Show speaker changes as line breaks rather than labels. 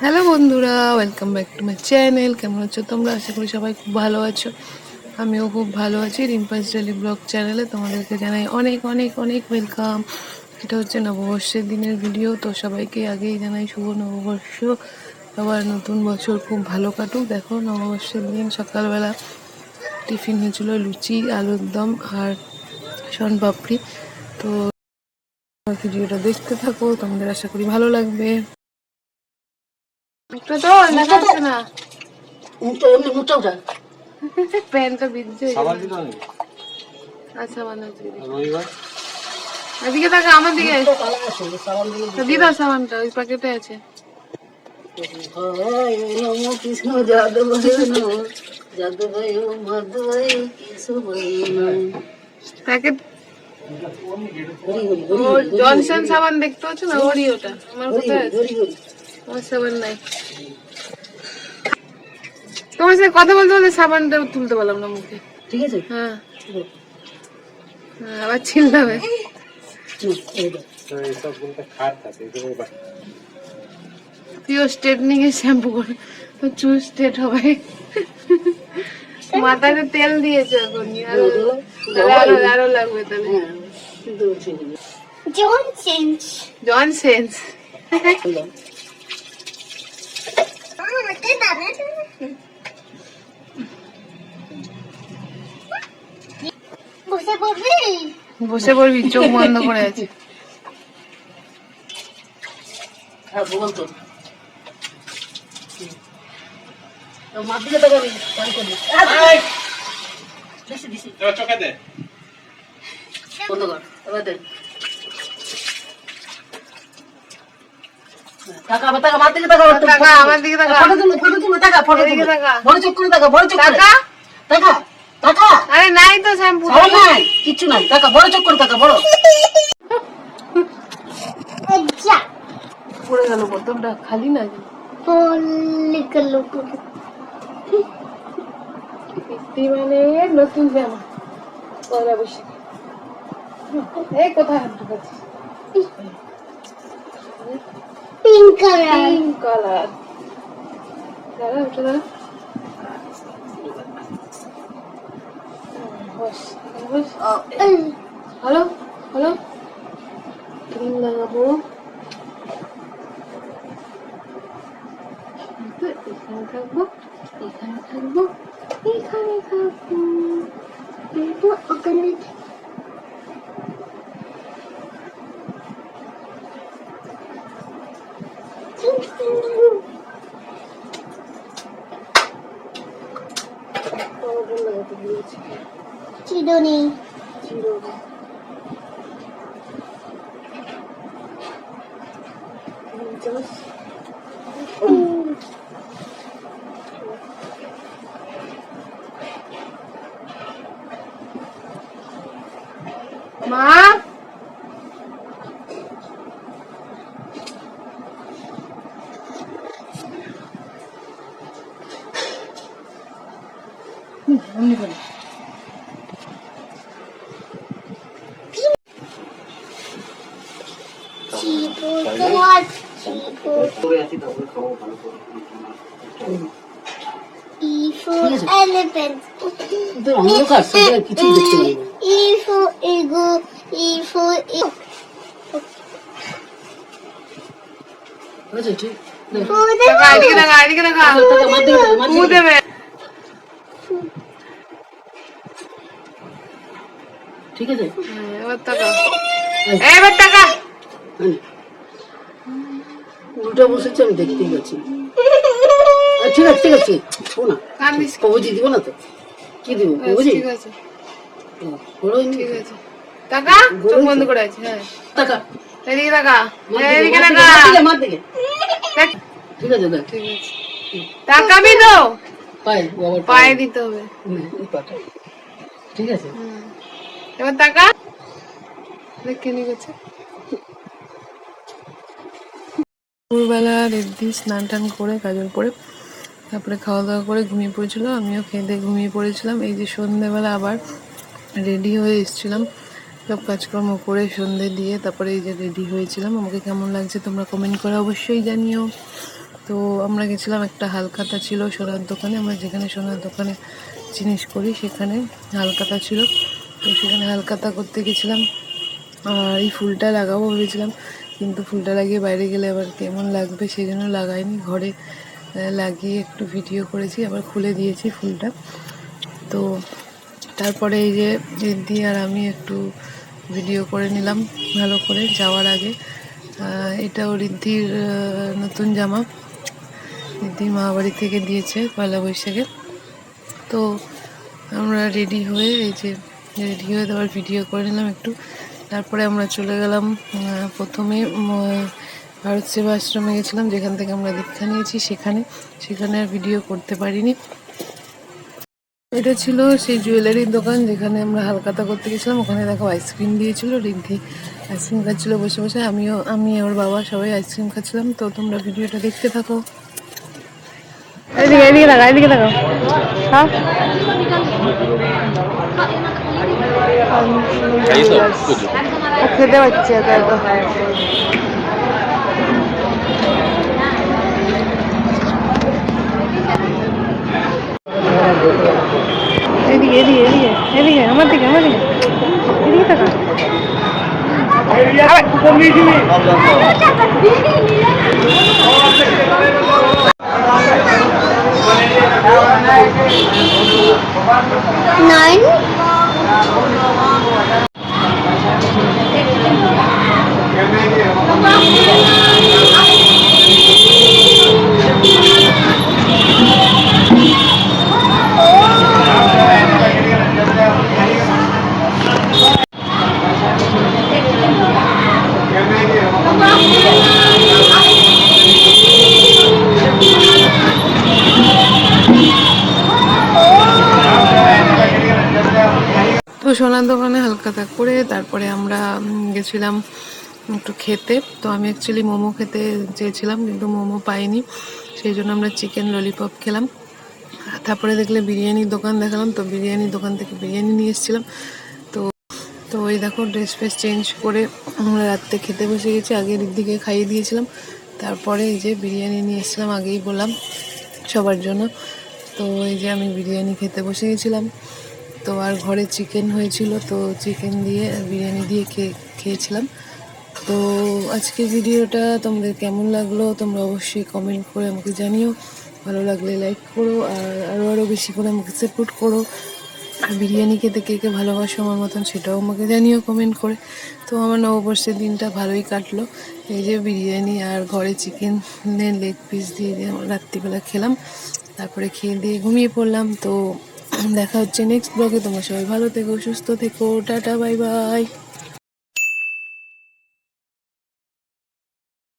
Hello বন্ধুরা welcome back to my channel কেমন আছো তোমরা? আশা করি সবাই খুব ভালো আছো। আমিও খুব ভালো আছি রিম্পাস ডেলি ব্লগ চ্যানেলে তোমাদেরকে জানাই অনেক অনেক অনেক ওয়েলকাম এটা হচ্ছে নববর্ষের দিনের ভিডিও তো সবাইকে আগেই জানাই শুভ নববর্ষ। আবার নতুন বছর খুব ভালো কাটুক। দেখো নববর্ষের দিন, সকালবেলা টিফিন হয়েছিল লুচি, আলুর দম আর শন পাপড়ি। তো ভিডিওটা দেখতে থাকো, তোমাদের আশা করি ভালো লাগবে। একটা তো দেখা যাচ্ছে না
মুখটা এমনি মুখটা উঠা
প্যান্টটা বিদ্যে
সাবান দিল নাকি
আচ্ছা
রবিবার?
এদিকে তাকা আমার দিকে
কালা আছে সাবান দিলে
তো দিয়ে দাও সাবানটা ওই প্যাকেটে আছে।
কৃষ্ণ যাদব যাদব
প্যাকেট
হরি হরি
ও জনসন সাবান দেখতে পাচ্ছ না? ওরই ওটা আমার কোথায় আছে?
হরি
সাবান নাই। তোমার সাথে কথা বলতে বলতে সাবানটা তুলতে পারলাম না মুখে।
ঠিক আছে?
হ্যাঁ। হ্যাঁ, আবার ছিলতে
এইসব বলতে খাট থাকে এগুলো বা-
প্রিয় স্ট্রেটনিং এর শ্যাম্পু করে। তো চুল স্ট্রেট হবে। মাথায় তেল দিয়েছে এখন আরও তাহলে আরও আরও লাগবে তাহলে।
হ্যাঁ কিন্তু
জন সেন্স বসে পড়বি? চোখ বন্ধ করে আছে।
হ্যাঁ
চোখে দে।
বন্ধ কর এবার দে। টাকা টাকা মার দিকে টাকা
টাকা আমার দিকে টাকা
ফটো তুলো ফটো তুলো টাকা ফটো তুলো। বড় চোখ করে টাকা বড় চোখ করে।
টাকা
টাকা টাকা
আরে নাই তো শ্যাম্পু
সবাই নাই কিচ্ছু নাই। টাকা বড় চোখ করে টাকা বড়
পড়ে গেল বোতলটা খালি না মানে নতুন জামা। পয়লা বৈশাখ। এই কোথায় হাত ঢুকাচ্ছিস?
পিঙ্ক কালার
পিঙ্ক কালার দাঁড়া দাঁড়া হ্যালো হ্যালো ক্রিম লাগাবো এখানে থাকব এখানে থাকব এখানে থাকব
ওখানে
পাউডার লাগাতে দিয়েছি
চিরুনি
জিরো চামচ মা এদিকে টাকা এদিকে টাকা
টাকা মার দিকে টাকা মার
মু
দিকে
দেবে
ঠিক আছে?
হ্যাঁ, এবার টাকা এবার টাকা
হ্যাঁ। বসেছে আমি দেখতেই আচ্ছা, ঠিক আছে ঠিক আছে না কবজি দিব না তো? কি দিব কবজি
ঠিক আছে। ঠিক আছে। টাকা চোখ বন্ধ করে আছে হ্যাঁ।
টাকা
এদিকে টাকা এদিকে টাকা
মার দিকে ঠিক আছে দেখ।
ঠিক আছে। টাকা তো
পায়ে
পায়ে। দিতে হবে।
নে, এই পাটা। ঠিক আছে।
এবার টাকা দেখ নিয়ে গেছে। দুপুরবেলা রেডি স্নান টান করে কাজল করে তারপরে খাওয়া দাওয়া করে ঘুমিয়ে পড়েছিল, আমিও খেয়ে দিয়ে ঘুমিয়ে পড়েছিলাম। এই যে সন্ধ্যেবেলা আবার রেডি হয়ে এসেছিলাম, সব কাজকর্ম করে সন্ধে দিয়ে তারপরে এই যে রেডি হয়েছিলাম। আমাকে কেমন লাগছে তোমরা কমেন্ট করে অবশ্যই জানিও। তো আমরা গেছিলাম একটা হালখাতা ছিল সোনার দোকানে, আমরা যেখানে সোনার দোকানে জিনিস করি সেখানে হালখাতা ছিল। তো সেখানে হালখাতা করতে গেছিলাম, আর এই ফুলটা লাগাবো ভেবেছিলাম। কিন্তু ফুলটা লাগিয়ে বাইরে গেলে আবার কেমন লাগবে সেই জন্য লাগাইনি। ঘরে লাগিয়ে একটু ভিডিও করেছি, আবার খুলে দিয়েছি ফুলটা। তো তারপরে এই যে রিদ্ধি আর আমি একটু ভিডিও করে নিলাম ভালো করে যাওয়ার আগে। এটাও রিদ্ধির নতুন জামা। রিদ্ধি মা বাড়ি থেকে দিয়েছে পয়লা বৈশাখে। তো আমরা রেডি হয়ে এই যে রেডি হয়ে তারপর ভিডিও করে নিলাম একটু। তারপরে আমরা চলে গেলাম প্রথমে ভারত সেবা আশ্রমে গেছিলাম যেখান থেকে আমরা দীক্ষা নিয়েছি সেখানে। সেখানে আর ভিডিও করতে পারিনি। এটা ছিল সেই জুয়েলারির দোকান যেখানে আমরা হালকাতা করতে গেছিলাম। ওখানে দেখো আইসক্রিম দিয়েছিল রিদ্ধি আইসক্রিম খাচ্ছিল বসে বসে। আমিও আমি ওর বাবা সবাই আইসক্রিম খাচ্ছিলাম। তো তোমরা ভিডিওটা দেখতে থাকো। এদিকে এদিকে থাকো এদিকে থাকো। হ্যাঁ? খেতে পাচ্ছি একা একা এদিকে এদিকে এদিকে এদিকে আমার দিকে আমার দিকে এদিকে থাকা
Nine.
সোনার দোকানে হালকা ত্যাগ করে তারপরে আমরা গেছিলাম একটু খেতে। তো আমি অ্যাকচুয়ালি মোমো খেতে চেয়েছিলাম, কিন্তু মোমো পাইনি। সেই জন্য আমরা চিকেন ললিপপ খেলাম। তারপরে দেখলে বিরিয়ানির দোকান দেখালাম, তো বিরিয়ানির দোকান থেকে বিরিয়ানি নিয়ে এসেছিলাম। তো তো ওই দেখো ড্রেস ফ্রেস চেঞ্জ করে আমরা রাত্রে খেতে বসে গেছি, আগের দিকে খাইয়ে দিয়েছিলাম। তারপরে এই যে বিরিয়ানি নিয়ে এসেছিলাম, আগেই বললাম সবার জন্য। তো এই যে আমি বিরিয়ানি খেতে বসে গেছিলাম। তো আর ঘরে চিকেন হয়েছিল, তো চিকেন দিয়ে বিরিয়ানি দিয়ে খেয়ে, খেয়েছিলাম। তো আজকের ভিডিওটা তোমাদের কেমন লাগল তোমরা অবশ্যই কমেন্ট করে আমাকে জানিও। ভালো লাগলে লাইক করো আর আরও আরও বেশি করে আমাকে সাপোর্ট করো। আর বিরিয়ানি খেতে কে কে ভালোবাসো আমার মতন সেটাও আমাকে জানিও কমেন্ট করে। তো আমার নববর্ষের দিনটা ভালোই কাটলো। এই যে বিরিয়ানি আর ঘরে চিকেনের লেগ পিস দিয়ে রাত্রিবেলা খেলাম। তারপরে খেয়ে দিয়ে ঘুমিয়ে পড়লাম। তো দেখা হচ্ছে নেক্সট ব্লগে তোমার সবাই ভালো থেকো সুস্থ থেকো টাটা বাই বাই